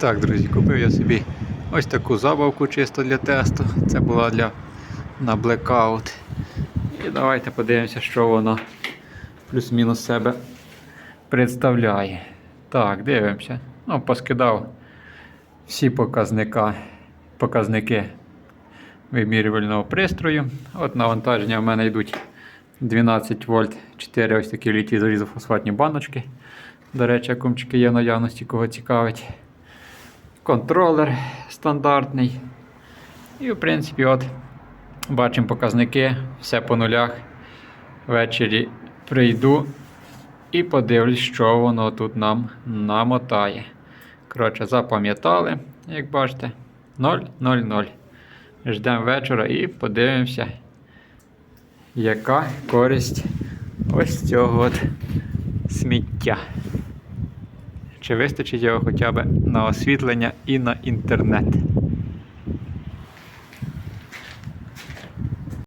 Так, друзі, купив я собі ось таку забавку чисто для тесту. Це була для на блекаут. І давайте подивимося, що воно плюс-мінус себе представляє. Так, дивимося. Ну, поскидав всі показника, показники вимірювального пристрою. От навантаження в мене йдуть 12 вольт, 4 ось такі літі залізофосфатні баночки. До речі, акумчики є в наявності, кого цікавить. Контролер стандартний. І, в принципі, от бачимо показники, все по нулях. Ввечері прийду і подивлюсь, що воно тут нам намотає. Коротше, запам'ятали, як бачите, 0, 0, 0. Ждемо вечора і подивимося, яка користь ось цього от сміття. Чи вистачить його хоча б на освітлення і на інтернет?